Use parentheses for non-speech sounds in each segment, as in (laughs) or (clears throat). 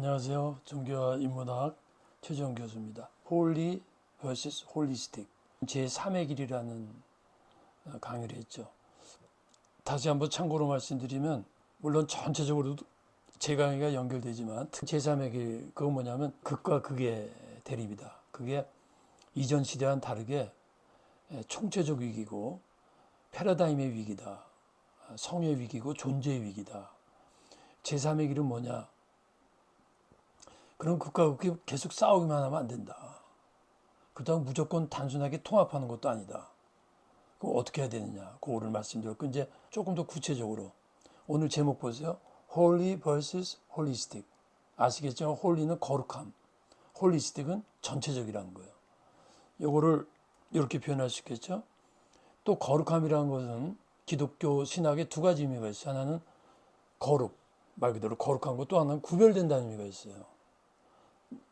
안녕하세요. 종교와 인문학 최재원 교수입니다. 홀리 vs 홀리스틱 제3의 길이라는 어, 강의를 했죠. 다시 한번 참고로 말씀드리면 물론 전체적으로도 제 강의가 연결되지만 제3의 길 그건 뭐냐면 극과 극의 대립이다. 그게 이전 시대와는 다르게 에, 총체적 위기고 패러다임의 위기다. 아, 성의 위기고 존재의 위기다. 제3의 길은 뭐냐? 그런 극과 극이 계속 싸우기만 하면 안 된다. 그렇다고 무조건 단순하게 통합하는 것도 아니다. 그럼 어떻게 해야 되느냐? 그거를 말씀드렸고 이제 조금 더 구체적으로 오늘 제목 보세요. Holy vs Holistic. 아시겠죠? 홀리는 거룩함, 홀리스틱은 전체적이라는 거예요. 요거를 이렇게 표현할 수 있겠죠? 또 거룩함이라는 것은 기독교 신학에 두 가지 의미가 있어요. 하나는 거룩, 말 그대로 거룩한 것, 또 하나는 구별된다는 의미가 있어요.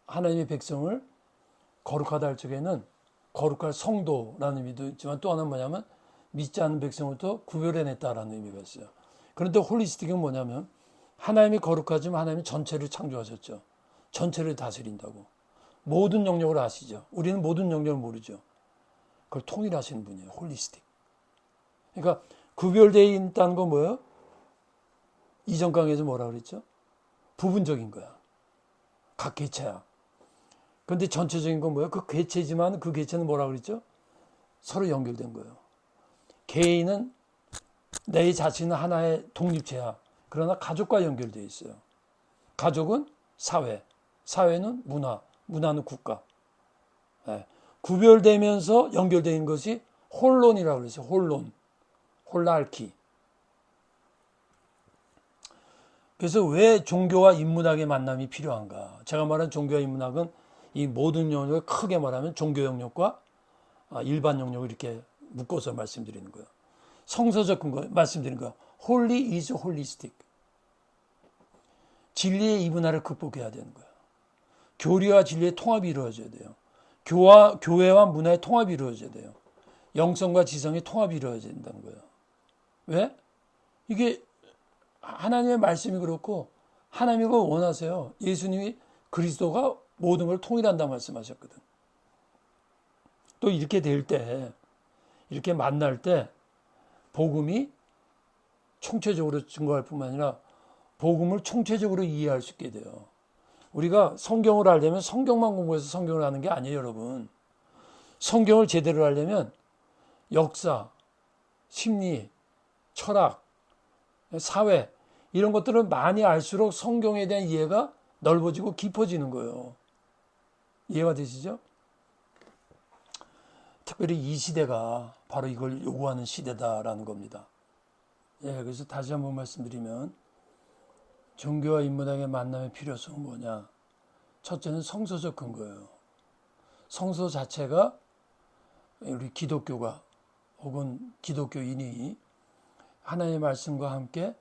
하나님의 백성을 거룩하다 할 적에는 거룩할 성도라는 의미도 있지만 또 하나는 뭐냐면 믿지 않는 백성부터 구별해냈다라는 의미가 있어요. 그런데 홀리스틱은 뭐냐면 하나님이 거룩하지만 하나님이 전체를 창조하셨죠. 전체를 다스린다고. 모든 영역을 아시죠. 우리는 모든 영역을 모르죠. 그걸 통일하시는 분이에요. 홀리스틱. 그러니까 구별되어 있다는 건 뭐예요? 이전 강에서 뭐라 그랬죠? 부분적인 거야. 각 개체야. 근데 전체적인 건 뭐예요? 그 개체지만 그 개체는 뭐라 그랬죠? 서로 연결된 거예요. 개인은 내 자신은 하나의 독립체야. 그러나 가족과 연결되어 있어요. 가족은 사회, 사회는 문화, 문화는 국가. 예. 구별되면서 연결되는 것이 홀론이라고 그랬어요. 홀론, 홀라알키. 그래서 왜 종교와 인문학의 만남이 필요한가? 제가 말한 종교와 인문학은 이 모든 영역을 크게 말하면 종교 영역과 아, 일반 영역을 이렇게 묶어서 말씀드리는 거예요. 성서적 근거 말씀드리는 거예요. Holy is holistic. 진리의 이분화를 극복해야 되는 거예요. 교리와 진리의 통합이 이루어져야 돼요. 교와, 교회와 문화의 통합이 이루어져야 돼요. 영성과 지성의 통합이 이루어져야 된다는 거예요. 왜? 이게 하나님의 말씀이 그렇고 하나님이 원하세요. 예수님이 그리스도가 모든 걸 통일한다 말씀하셨거든. 또 이렇게 될 때, 이렇게 만날 때, 복음이 총체적으로 증거할 뿐만 아니라 복음을 총체적으로 이해할 수 있게 돼요. 우리가 성경을 알려면 성경만 공부해서 성경을 아는 게 아니에요, 여러분. 성경을 제대로 하려면 역사, 심리, 철학, 사회, 이런 것들을 많이 알수록 성경에 대한 이해가 넓어지고 깊어지는 거예요. 이해가 되시죠? 특별히 이 시대가 바로 이걸 요구하는 시대다라는 겁니다. 예, 그래서 다시 한번 말씀드리면 종교와 인문학의 만남의 필요성은 뭐냐? 첫째는 성서적 근거예요. 성서 자체가 우리 기독교가 혹은 기독교인이 하나님의 말씀과 함께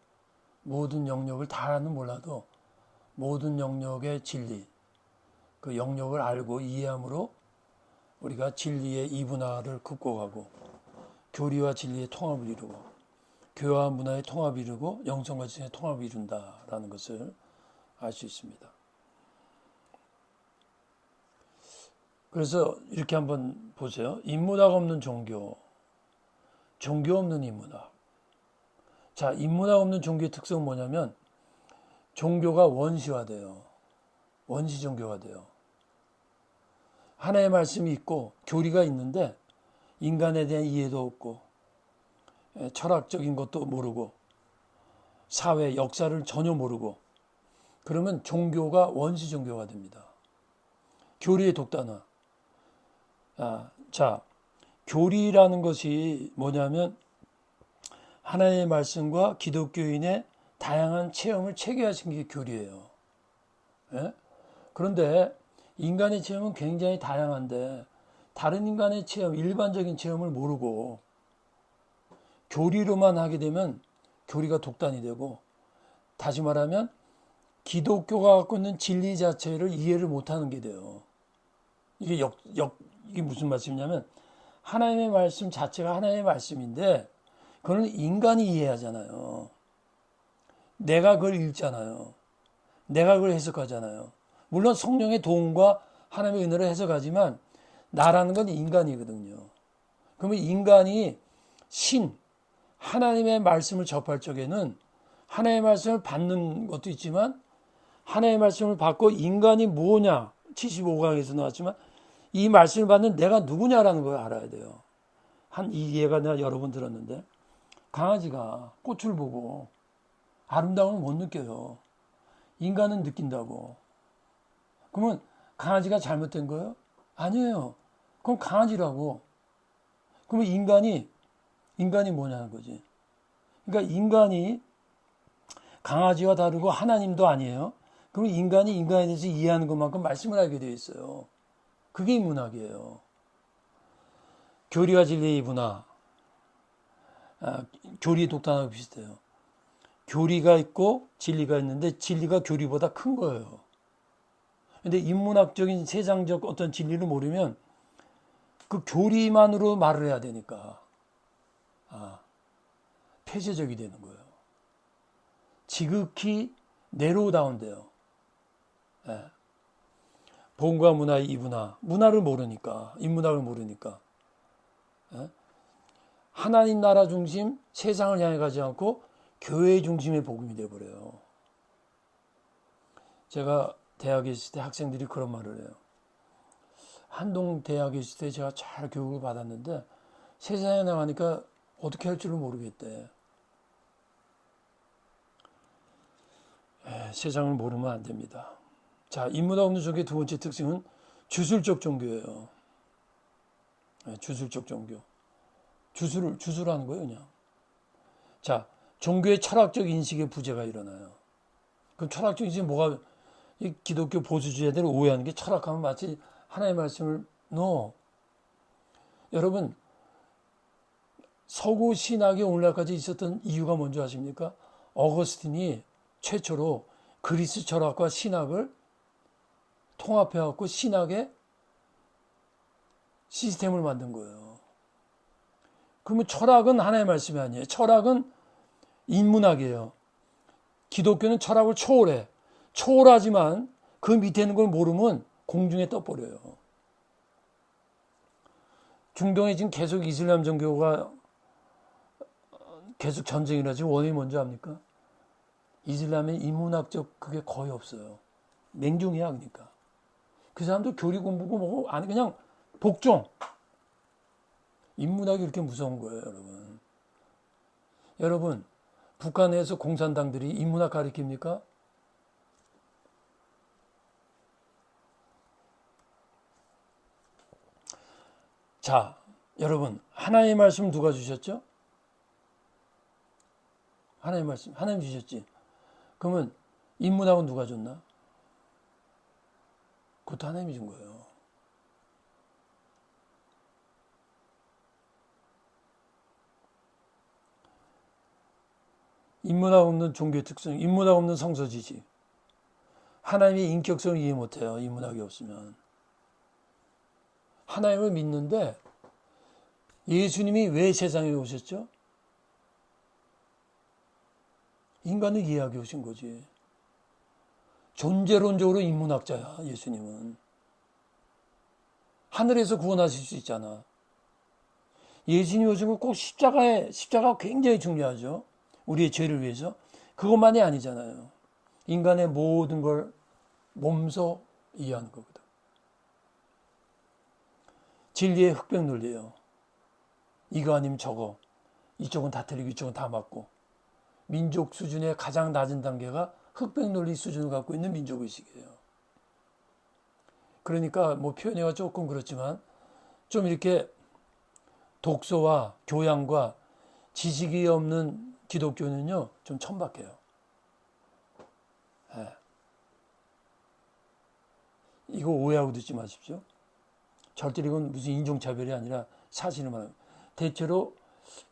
모든 영역을 다는 몰라도 모든 영역의 진리, 그 영역을 알고 이해함으로 우리가 진리의 이분화를 극복하고 교리와 진리의 통합을 이루고 교회와 문화의 통합을 이루고 영성과 지성의 통합을 이룬다라는 것을 알 수 있습니다. 그래서 이렇게 한번 보세요. 인문학 없는 종교, 종교 없는 인문학. 자, 인문학 없는 종교의 특성은 뭐냐면 종교가 원시화돼요. 원시 종교가 돼요. 하나의 말씀이 있고 교리가 있는데 인간에 대한 이해도 없고 예, 철학적인 것도 모르고 사회 역사를 전혀 모르고 그러면 종교가 원시 종교가 됩니다. 교리의 독단화. 아, 자, 교리라는 것이 뭐냐면 하나님의 말씀과 기독교인의 다양한 체험을 체계화시킨 게 교리예요. 예? 그런데 인간의 체험은 굉장히 다양한데 다른 인간의 체험, 일반적인 체험을 모르고 교리로만 하게 되면 교리가 독단이 되고 다시 말하면 기독교가 갖고 있는 진리 자체를 이해를 못하는 게 돼요. 이게 역, 역, 이게 무슨 말씀이냐면 하나님의 말씀 자체가 하나님의 말씀인데 그걸 인간이 이해하잖아요. 내가 그걸 읽잖아요. 내가 그걸 해석하잖아요. 물론 성령의 도움과 하나님의 은혜를 해석하지만 나라는 건 인간이거든요. 그러면 인간이 신 하나님의 말씀을 접할 적에는 하나님의 말씀을 받는 것도 있지만 하나님의 말씀을 받고 인간이 뭐냐 75강에서 나왔지만 이 말씀을 받는 내가 누구냐라는 걸 알아야 돼요. 한 이 예가 내가 여러 번 들었는데 강아지가 꽃을 보고 아름다움을 못 느껴요. 인간은 느낀다고. 그러면 강아지가 잘못된 거예요? 아니에요. 그럼 강아지라고. 그러면 인간이 인간이 뭐냐는 거지. 그러니까 인간이 강아지와 다르고 하나님도 아니에요. 그럼 인간이 인간에 대해서 이해하는 것만큼 말씀을 알게 되어 있어요. 그게 인문학이에요. 교리와 진리의 문화. 아, 교리 독단하고 비슷해요. 교리가 있고 진리가 있는데 진리가 교리보다 큰 거예요. 근데 인문학적인 세상적 어떤 진리를 모르면 그 교리만으로 말을 해야 되니까 아, 폐쇄적이 되는 거예요. 지극히 내로우다운돼요. 예. 본과 문화의 이분화, 문화를 모르니까, 인문학을 모르니까. 예? 하나님 나라 중심, 세상을 향해 가지 않고 교회 중심의 복음이 되어버려요. 제가 대학에 있을 때 학생들이 그런 말을 해요. 한동 대학에 있을 때 제가 잘 교육을 받았는데 세상에 나가니까 어떻게 할 줄을 모르겠대. 에, 세상을 모르면 안 됩니다. 자, 인문학 없는 종교의 두 번째 특징은 주술적 종교예요. 에, 주술적 종교. 주술을, 주술하는 거예요, 그냥. 자, 종교의 철학적 인식의 부재가 일어나요. 그럼 철학적 인식이 뭐가, 이 기독교 보수주의자들이 오해하는 게 철학하면 마치 하나의 말씀을, no. 여러분, 서구 신학이 오늘날까지 있었던 이유가 뭔지 아십니까? 어거스틴이 최초로 그리스 철학과 신학을 통합해 갖고 신학의 시스템을 만든 거예요. 그러면 철학은 하나의 말씀이 아니에요. 철학은 인문학이에요. 기독교는 철학을 초월해. 초월하지만 그 밑에 있는 걸 모르면 공중에 떠버려요. 중동에 지금 계속 이슬람 종교가 계속 전쟁이라 지금 원인이 뭔지 압니까? 이슬람의 인문학적 그게 거의 없어요. 맹종이야 그러니까. 그 사람도 교리 공부고 뭐고 아니 그냥 복종. 인문학이 이렇게 무서운 거예요, 여러분. 여러분, 북한에서 공산당들이 인문학 가리킵니까? 자, 여러분, 하나님의 말씀 누가 주셨죠? 하나님 말씀, 하나님 주셨지. 그러면 인문학은 누가 줬나? 그것도 하나님이 준 거예요. 인문학 없는 종교의 특성, 인문학 없는 성서 지식. 하나님의 인격성을 이해 못해요. 인문학이 없으면. 하나님을 믿는데 예수님이 왜 세상에 오셨죠? 인간을 이해하게 오신 거지. 존재론적으로 인문학자야, 예수님은. 하늘에서 구원하실 수 있잖아. 예수님이 오신 건 꼭 십자가에, 십자가가 굉장히 중요하죠. 우리의 죄를 위해서. 그것만이 아니잖아요. 인간의 모든 걸 몸소 이해하는 거거든. 진리의 흑백 논리예요. 이거 아니면 저거. 이쪽은 다 틀리고 이쪽은 다 맞고. 민족 수준의 가장 낮은 단계가 흑백 논리 수준을 갖고 있는 민족 의식이에요. 그러니까 뭐 표현이 조금 그렇지만 좀 이렇게 독서와 교양과 지식이 없는 기독교는요 좀 천박해요. 네. 이거 오해하고 듣지 마십시오. 절대로 이건 무슨 인종차별이 아니라 사실을 말하는 대체로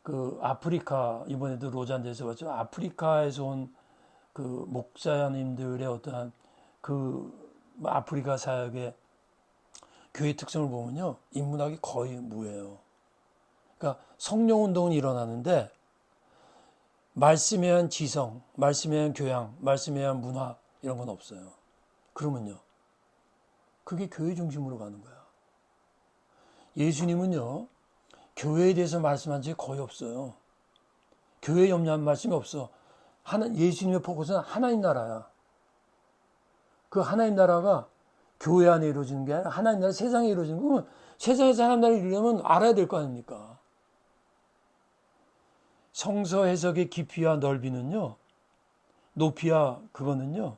그 아프리카 이번에도 로잔드에서 봤죠. 아프리카에서 온 그 목사님들의 어떠한 그 아프리카 사역의 교회 특성을 보면요. 인문학이 거의 무예요. 그러니까 성령 운동은 일어나는데 말씀에 의한 지성, 말씀에 의한 교양, 말씀에 의한 문화 이런 건 없어요. 그러면요. 그게 교회 중심으로 가는 거야. 예수님은요. 교회에 대해서 말씀한 적이 거의 없어요. 교회 염려한 말씀이 없어. 하나, 예수님의 포커스는 하나님 나라야. 그 하나님 나라가 교회 안에 이루어지는 게 아니라 하나님 나라 세상에 이루어지는 거면 세상에서 하나님 나라를 이루려면 알아야 될 거 아닙니까? 성서 해석의 깊이와 넓이는요, 높이와 그거는요,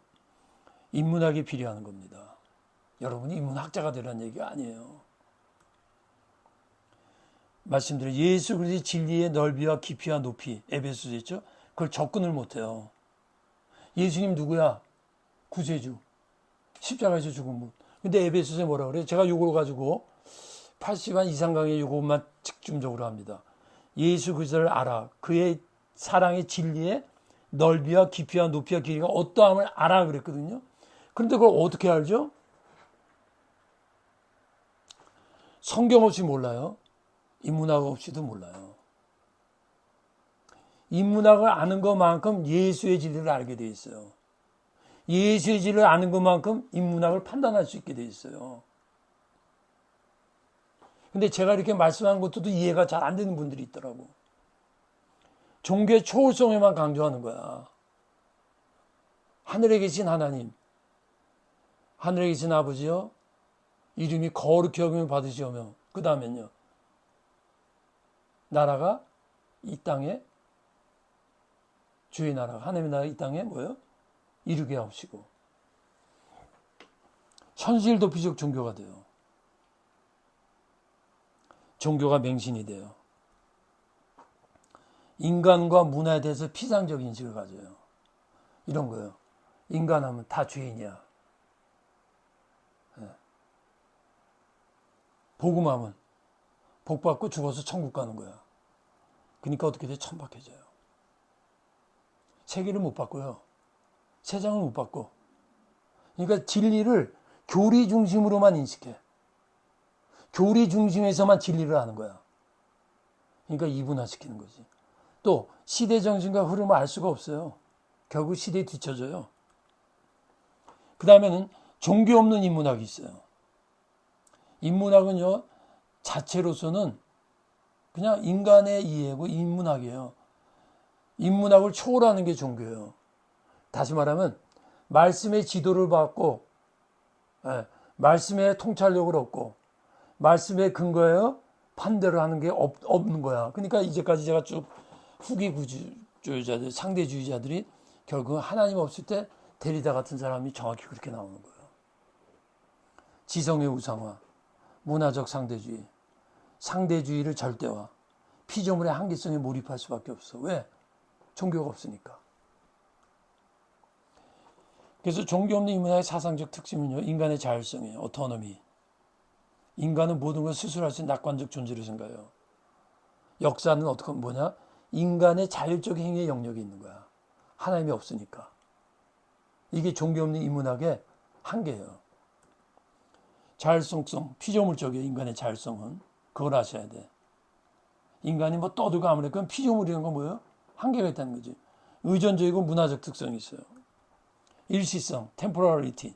인문학이 필요한 겁니다. 여러분이 인문학자가 되라는 얘기가 아니에요. 말씀드린 예수 그리스도의 진리의 넓이와 깊이와 높이 에베소서 있죠? 그걸 접근을 못해요. 예수님 누구야? 구세주. 십자가에서 죽은 분. 근데 에베소서에 뭐라 그래요? 제가 요걸 가지고 80한 이상 강의 요것만 집중적으로 합니다. 예수 그리스도를 알아. 그의 사랑의 진리의 넓이와 깊이와 높이와 길이가 어떠함을 알아 그랬거든요. 그런데 그걸 어떻게 알죠? 성경 없이 몰라요. 인문학 없이도 몰라요. 인문학을 아는 것만큼 예수의 진리를 알게 돼 있어요. 예수의 진리를 아는 것만큼 인문학을 판단할 수 있게 돼 있어요. 근데 제가 이렇게 말씀하는 것도 이해가 잘 안 되는 분들이 있더라고. 종교의 초월성에만 강조하는 거야. 하늘에 계신 하나님, 하늘에 계신 아버지요, 이름이 거룩히 여김을 받으시오며, 그 다음엔요, 나라가 이 땅에, 주의 나라가, 하나님의 나라가 이 땅에 뭐요? 이루게 하시고, 현실 도피적 종교가 돼요. 종교가 맹신이 돼요. 인간과 문화에 대해서 피상적 인식을 가져요. 이런 거예요. 인간하면 다 죄인이야. 네. 복음하면 복 받고 죽어서 천국 가는 거야. 그러니까 어떻게 돼? 천박해져요. 세계를 못 바꿔요. 세상을 못 바꿔. 그러니까 진리를 교리 중심으로만 인식해. 교리 중심에서만 진리를 하는 거야. 그러니까 이분화시키는 거지. 또 시대 정신과 흐름을 알 수가 없어요. 결국 시대에 뒤쳐져요. 그 다음에는 종교 없는 인문학이 있어요. 인문학은요, 자체로서는 그냥 인간의 이해고 인문학이에요. 인문학을 초월하는 게 종교예요. 다시 말하면, 말씀의 지도를 받고, 예, 말씀의 통찰력을 얻고, 말씀의 근거에요 판대를 하는 게 없, 없는 거야. 그러니까 이제까지 제가 쭉 후기 구주자들, 상대주의자들이 결국 하나님 없을 때 데리다 같은 사람이 정확히 그렇게 나오는 거예요. 지성의 우상화, 문화적 상대주의, 상대주의를 절대화, 피조물의 한계성에 몰입할 수밖에 없어. 왜? 종교가 없으니까. 그래서 종교 없는 인문화의 사상적 특징은요, 인간의 자율성이에요. 오토노미. 인간은 모든 걸 스스로 할 수 있는 낙관적 존재로 생각해요. 역사는 어떻게 뭐냐? 인간의 자율적 행위의 영역이 있는 거야. 하나님이 없으니까. 이게 종교 없는 인문학의 한계예요. 자율성성, 피조물적인 인간의 자율성은 그걸 아셔야 돼. 인간이 뭐 떠들고 아무래도 그건 피조물이라는 건 뭐예요? 한계가 있다는 거지. 의존적이고 문화적 특성이 있어요. 일시성, temporality.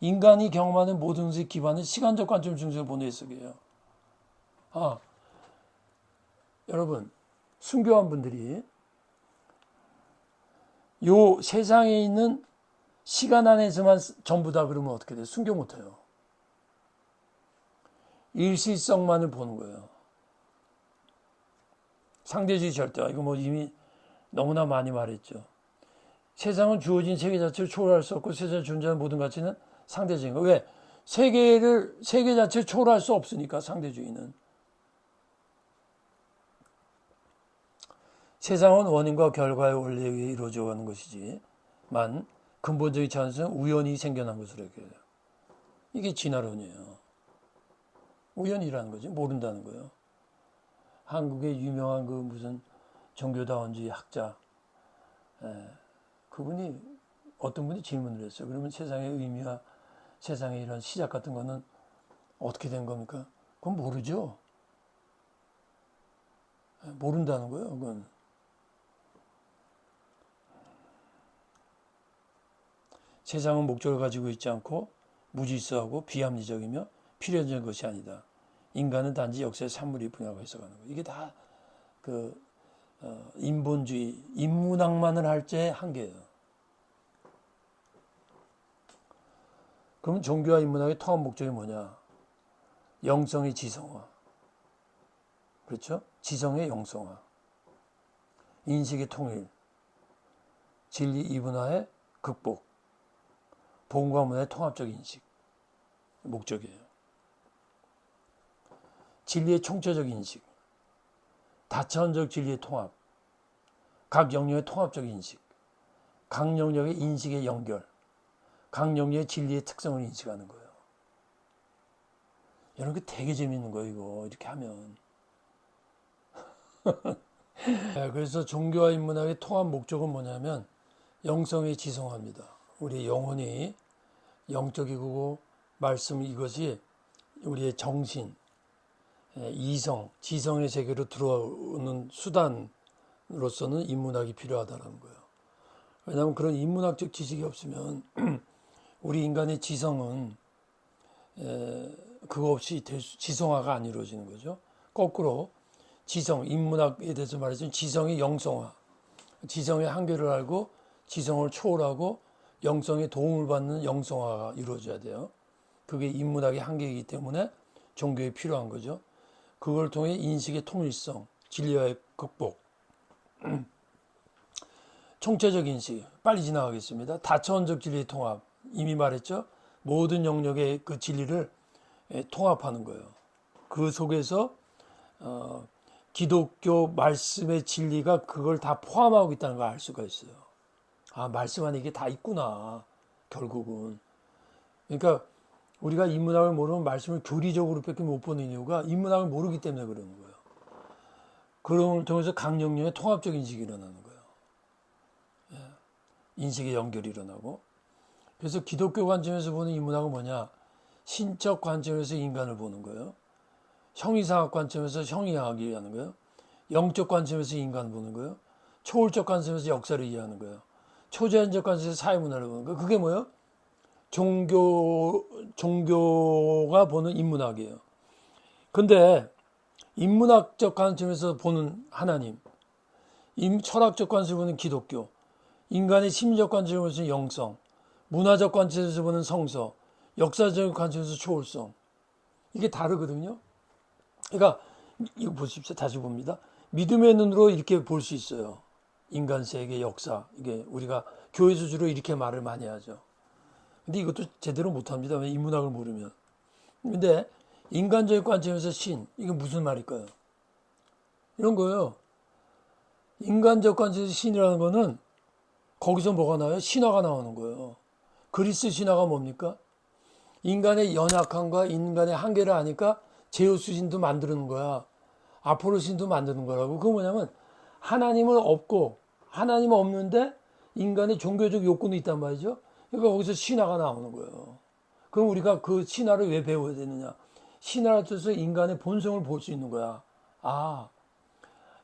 인간이 경험하는 모든 것의 기반은 시간적 관점 중심의 본의 해석이에요. 아, 여러분, 순교한 분들이 요 세상에 있는 시간 안에서만 전부 다 그러면 어떻게 돼요? 순교 못해요. 일시성만을 보는 거예요. 상대주의 절대화. 이거 뭐 이미 너무나 많이 말했죠. 세상은 주어진 세계 자체를 초월할 수 없고 세상에 존재하는 모든 가치는 상대적인 거. 왜? 세계를, 세계 자체를 초월할 수 없으니까 상대주의는. 세상은 원인과 결과의 원리에 의해 이루어져 가는 것이지만 근본적인 찬스는 우연히 생겨난 것으로 여겨요. 이게 진화론이에요. 우연이라는 거지. 모른다는 거예요. 한국의 유명한 그 무슨 종교다원주의 학자, 에, 그분이 어떤 분이 질문을 했어요. 그러면 세상의 의미와 세상의 이런 시작 같은 거는 어떻게 된 겁니까? 그건 모르죠. 모른다는 거예요. 그건. 세상은 목적을 가지고 있지 않고 무질서하고 비합리적이며 필연적인 것이 아니다. 인간은 단지 역사의 산물이 뿐이라고 해석하는 거. 이게 다그 어, 인본주의, 인문학만을 할 때의 한계예요. 그럼 종교와 인문학의 통합 목적이 뭐냐? 영성의 지성화. 그렇죠? 지성의 영성화. 인식의 통일. 진리 이분화의 극복. 복음과 문화의 통합적 인식. 목적이에요. 진리의 총체적 인식. 다차원적 진리의 통합. 각 영역의 통합적 인식. 각 영역의 인식의 연결. 각 영역의 진리의 특성을 인식하는 거예요. 이런 게 되게 재밌는 거예요, 이거. 이렇게 하면. (laughs) 네, 그래서 종교와 인문학의 통합 목적은 뭐냐면 영성의 지성화입니다. 우리 영혼이 영적이고 말씀 이것이 우리의 정신, 예, 이성, 지성의 세계로 들어오는 수단으로서는 인문학이 필요하다는 거예요. 왜냐하면 그런 인문학적 지식이 없으면 (clears throat) 우리 인간의 지성은 그거 없이 지성화가 안 이루어지는 거죠. 거꾸로 지성, 인문학에 대해서 말하자면 지성의 영성화, 지성의 한계를 알고 지성을 초월하고 영성의 도움을 받는 영성화가 이루어져야 돼요. 그게 인문학의 한계이기 때문에 종교에 필요한 거죠. 그걸 통해 인식의 통일성, 진리와의 극복, (clears throat) 총체적 인식, 빨리 지나가겠습니다. 다차원적 진리의 통합, 이미 말했죠. 모든 영역의 그 진리를 통합하는 거예요. 그 속에서 어, 기독교 말씀의 진리가 그걸 다 포함하고 있다는 걸 알 수가 있어요. 아, 말씀 안에 이게 다 있구나. 결국은. 그러니까 우리가 인문학을 모르면 말씀을 교리적으로밖에 못 보는 이유가 인문학을 모르기 때문에 그러는 거예요. 그런 걸 통해서 강령령의 통합적 인식이 일어나는 거예요. 예. 인식의 연결이 일어나고. 그래서 기독교 관점에서 보는 인문학은 뭐냐? 신적 관점에서 인간을 보는 거예요. 형이상학 관점에서 형이학을 이해하는 거예요. 영적 관점에서 인간을 보는 거예요. 초월적 관점에서 역사를 이해하는 거예요. 초자연적 관점에서 사회문화를 보는 거예요. 그게 뭐예요? 종교, 종교가 보는 인문학이에요. 근데 인문학적 관점에서 보는 하나님, 철학적 관점에서 보는 기독교, 인간의 심리적 관점에서 보는 영성, 문화적 관점에서 보는 성서, 역사적 관점에서 초월성. 이게 다르거든요. 그러니까 이거 보십시오. 다시 봅니다. 믿음의 눈으로 이렇게 볼 수 있어요. 인간 세계 역사. 이게 우리가 교회에서 주로 이렇게 말을 많이 하죠. 근데 이것도 제대로 못합니다. 왜 인문학을 모르면. 근데 인간적 관점에서 신, 이게 무슨 말일까요? 이런 거예요. 인간적 관점에서 신이라는 거는 거기서 뭐가 나와요? 신화가 나오는 거예요. 그리스 신화가 뭡니까? 인간의 연약함과 인간의 한계를 아니까 제우스 신도 만드는 거야. 아포로 신도 만드는 거라고. 그거 뭐냐면 하나님을 없고 하나님 없는데 인간의 종교적 욕구는 있단 말이죠. 그러니까 거기서 신화가 나오는 거예요. 그럼 우리가 그 신화를 왜 배워야 되느냐? 신화를 통해서 인간의 본성을 볼 수 있는 거야. 아,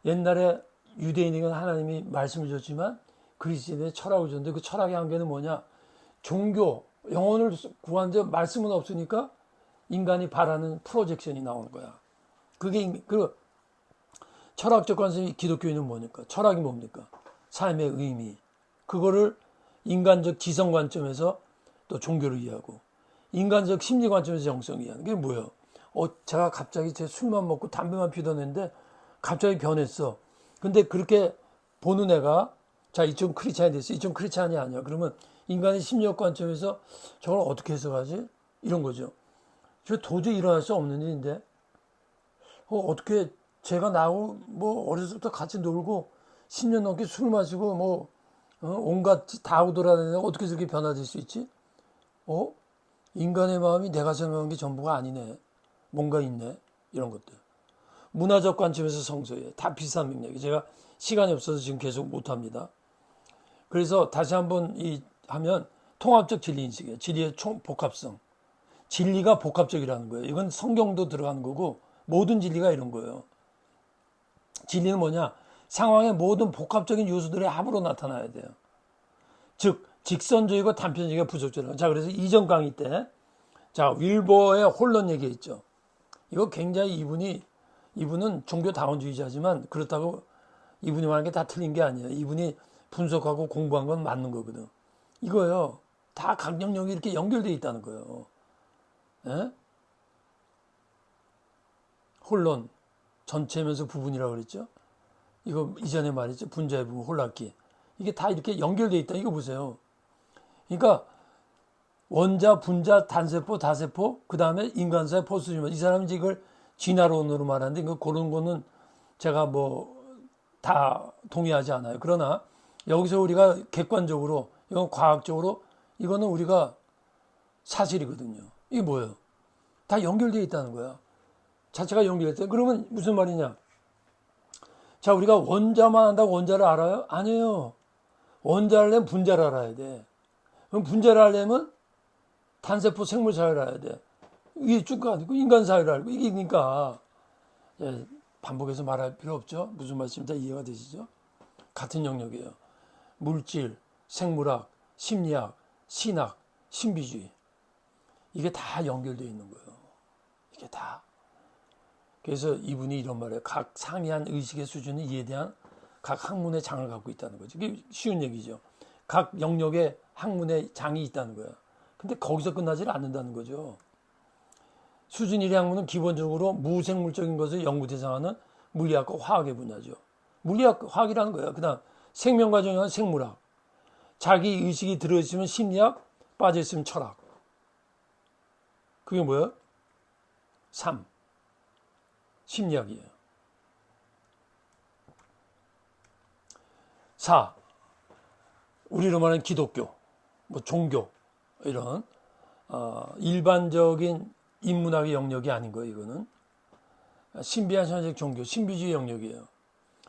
옛날에 유대인에게는 하나님이 말씀을 줬지만 그리스인의 철학을 줬는데 그 철학의 한계는 뭐냐? 종교, 영혼을 구하는데 말씀은 없으니까 인간이 바라는 프로젝션이 나오는 거야. 그게 그 철학적 관점이 기독교인은 뭐니까? 철학이 뭡니까? 삶의 의미. 그거를 인간적 지성 관점에서 또 종교를 이해하고 인간적 심리 관점에서 영성을 이해하는 게 뭐예요? 어, 제가 갑자기 제 술만 먹고 담배만 피던 애인데 갑자기 변했어. 근데 그렇게 보는 애가 자, 이쪽 크리스찬이 됐어. 이쪽 크리스찬이 아니야. 그러면 인간의 심리학 관점에서 저걸 어떻게 해석하지? 이런 거죠. 저 도저히 일어날 수 없는 일인데 어, 어떻게 제가 나고 뭐때 같이 놀고 10년 넘게 술 마시고 뭐 어, 온갖 다 돌아다니는 어떻게 저렇게 변화될 수 있지? 어? 인간의 마음이 내가 생각한 게 전부가 아니네. 뭔가 있네. 이런 것들. 문화적 관점에서 성서에 다 비슷한 맥락이 제가 시간이 없어서 지금 계속 못합니다. 그래서 다시 한번 이 하면 통합적 진리 인식이에요. 진리의 총 복합성. 진리가 복합적이라는 거예요. 이건 성경도 들어가는 거고 모든 진리가 이런 거예요. 진리는 뭐냐? 상황의 모든 복합적인 요소들의 합으로 나타나야 돼요. 즉 직선적이고 단편적이가 부족적이라고. 자, 그래서 이전 강의 때, 자, 윌버의 혼론 얘기했죠. 이거 굉장히 이분이, 이분은 종교 다원주의자지만 그렇다고 이분이 말하는 게다 틀린 게 아니에요. 이분이 분석하고 공부한 건 맞는 거거든. 이거요. 다각 영역이 이렇게 연결되어 있다는 거예요. 예? 혼론, 전체면서 부분이라고 그랬죠. 이거 이전에 말했죠. 분자의 부분, 홀락기. 이게 다 이렇게 연결되어 있다. 이거 보세요. 그러니까 원자, 분자, 단세포, 다세포, 그 다음에 인간사의 포스지만 이 사람이 이걸 진화론으로 말하는데 이거 그런 거는 제가 뭐 다 동의하지 않아요. 그러나 여기서 우리가 객관적으로 이건 과학적으로 이거는 우리가 사실이거든요. 이게 뭐예요? 다 연결되어 있다는 거야. 자체가 연결됐다. 그러면 무슨 말이냐? 자, 우리가 원자만 한다고 원자를 알아요? 아니에요. 원자를 내면 분자를 알아야 돼. 그럼 분자를 하려면 단세포 생물 사회를 알아야 돼. 이게 쭉 아니고 인간 사회를 알고 이게 그러니까 예, 반복해서 말할 필요 없죠. 무슨 말씀인지 다 이해가 되시죠? 같은 영역이에요. 물질, 생물학, 심리학, 신학, 신비주의 이게 다 연결되어 있는 거예요. 이게 다. 그래서 이분이 이런 말이에요. 각 상이한 의식의 수준은 이에 대한 각 학문의 장을 갖고 있다는 거죠. 이게 쉬운 얘기죠. 각 영역에 학문의 장이 있다는 거야. 근데 거기서 끝나질 않는다는 거죠. 수준 1의 학문은 기본적으로 무생물적인 것을 연구 대상하는 물리학과 화학의 분야죠. 물리학, 화학이라는 거야. 그 다음 생명과정이 생물학. 자기 의식이 들어있으면 심리학, 빠져있으면 철학. 그게 뭐야? 3. 심리학이에요. 4. 우리로 말하는 기독교, 뭐 종교, 이런, 어, 일반적인 인문학의 영역이 아닌 거예요, 이거는. 신비한 현실 종교, 신비주의 영역이에요.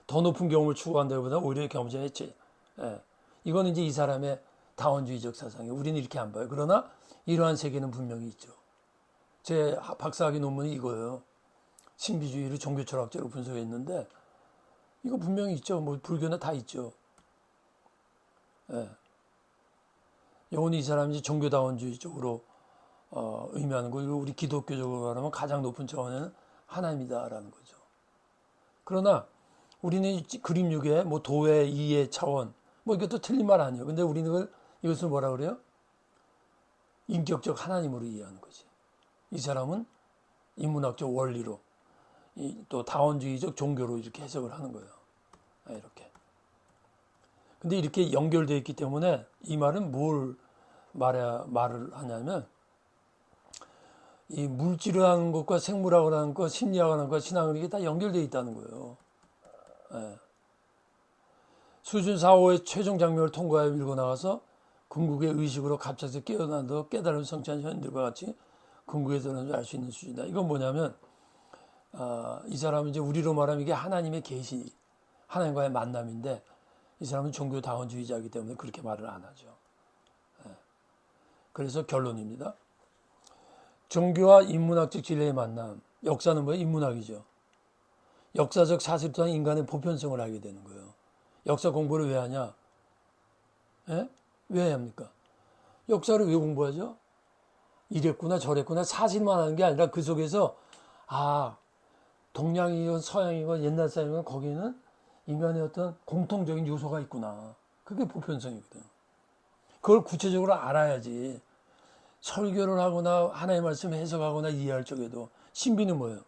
더 높은 경험을 추구한다기보다 오히려 경험자 해체. 예. 이거는 이제 이 사람의 다원주의적 사상이에요. 우리는 이렇게 안 봐요. 그러나 이러한 세계는 분명히 있죠. 제 박사학위 논문이 이거예요. 신비주의를 종교 철학적으로 분석했는데 이거 분명히 있죠. 뭐 불교나 다 있죠. 예. 영혼이 이 사람이 종교다원주의 쪽으로 어, 의미하는 거. 우리 기독교적으로 말하면 가장 높은 차원에는 하나님이다라는 거죠. 그러나 우리는 그림 6의 뭐 도의 이의 차원 뭐 이것도 틀린 말 아니에요. 근데 우리는 그걸 이것을 뭐라 그래요? 인격적 하나님으로 이해하는 거지. 이 사람은 인문학적 원리로 또 다원주의적 종교로 이렇게 해석을 하는 거예요. 아, 이렇게. 근데 이렇게 연결되어 있기 때문에 이 말은 뭘 말해야 말을 하냐면 이 물질을 하는 것과 생물학을 하는 것, 심리학을 하는 것, 신앙을 이게 다 연결되어 있다는 거예요. 예. 수준 4, 5의 최종 장면을 통과해 밀고 나가서 궁극의 의식으로 갑자기 깨어난다 깨달음 성취한 현들과 같이 궁극에 들어는 알수 있는 수준이다. 이건 뭐냐면 어, 이 사람은 이제 우리로 말하면 이게 하나님의 계시, 하나님과의 만남인데 이 사람은 종교 다원주의자이기 때문에 그렇게 말을 안 하죠. 예. 그래서 결론입니다. 종교와 인문학적 진리의 만남, 역사는 뭐예요? 인문학이죠. 역사적 사실 또한 인간의 보편성을 알게 되는 거예요. 역사 공부를 왜 하냐? 예? 왜 합니까? 역사를 왜 공부하죠? 이랬구나 저랬구나 사실만 하는 게 아니라 그 속에서 아 동양이건 서양이건 옛날 사람이건 거기는 인간의 어떤 공통적인 요소가 있구나. 그게 보편성이거든. 그걸 구체적으로 알아야지. 설교를 하거나 하나의 말씀 해석하거나 이해할 적에도 신비는 뭐예요?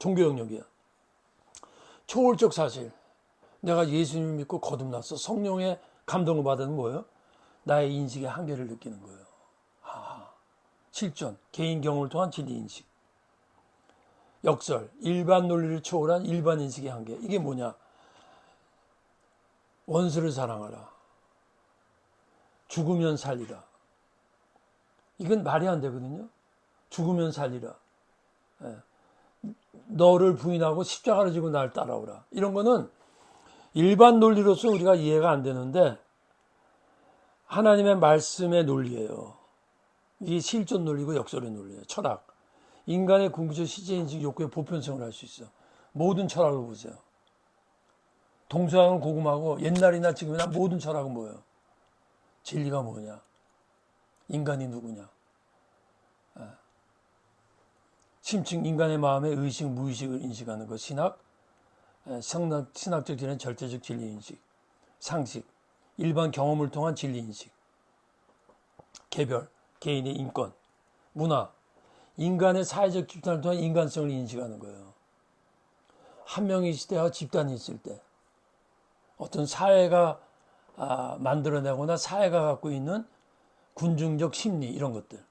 종교 영역이야. 초월적 사실. 내가 예수님 믿고 거듭났어. 성령의 감동을 받은 뭐예요? 나의 인식의 한계를 느끼는 거예요. 아, 실존, 개인 경험을 통한 진리 인식. 역설, 일반 논리를 초월한 일반 인식의 한계. 이게 뭐냐? 원수를 사랑하라. 죽으면 살리라. 이건 말이 안 되거든요. 죽으면 살리라. 예. 너를 부인하고 십자가를 지고 날 따라오라. 이런 거는 일반 논리로서 우리가 이해가 안 되는데 하나님의 말씀의 논리예요. 이게 실존 논리고 역설의 논리예요. 철학. 인간의 궁극적 시제인식 욕구의 보편성을 할수 있어. 모든 철학을 보세요. 동서양은 고구마고 옛날이나 지금이나 모든 철학은 뭐예요? 진리가 뭐냐? 인간이 누구냐? 예. 심층 인간의 마음의 의식, 무의식을 인식하는 것, 신학, 예, 성락, 신학적 진리는 절대적 진리 인식, 상식, 일반 경험을 통한 진리 인식, 개별, 개인의 인권, 문화, 인간의 사회적 집단을 통한 인간성을 인식하는 거예요. 한 명이 있을 때와 집단이 있을 때, 어떤 사회가 아, 만들어내거나 사회가 갖고 있는 군중적 심리 이런 것들,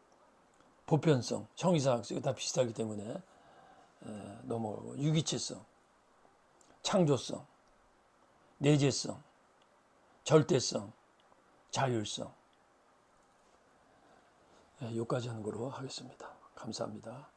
보편성, 형이사학습이 다 비슷하기 때문에 에, 넘어가고 유기체성, 창조성, 내재성, 절대성, 자율성. 예, 여기까지 하는 거로 하겠습니다. 감사합니다.